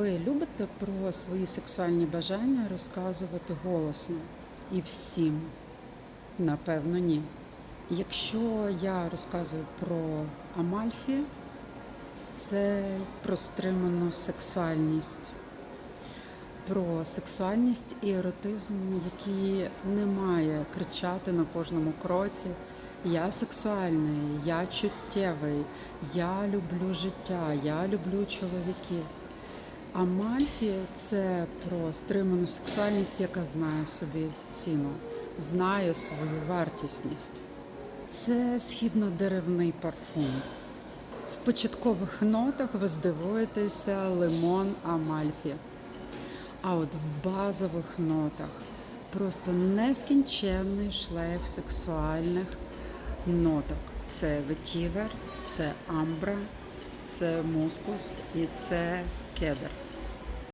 Ви любите про свої сексуальні бажання розказувати голосно і всім? Напевно, ні. Якщо я розказую про Амальфі, це про стриману сексуальність, про сексуальність і еротизм, який не має кричати на кожному кроці. Я сексуальний, я чуттєвий, я люблю життя, я люблю чоловіків. А Мальфі це про стриману сексуальність, яка знає собі ціну, знає свою вартісність. Це східно-деревний парфум. В початкових нотах ви здивуєтеся лимон Амальфі. А от в базових нотах просто нескінченний шлейф сексуальних ноток. Це ветівер, це амбра, це мускус і це кедр.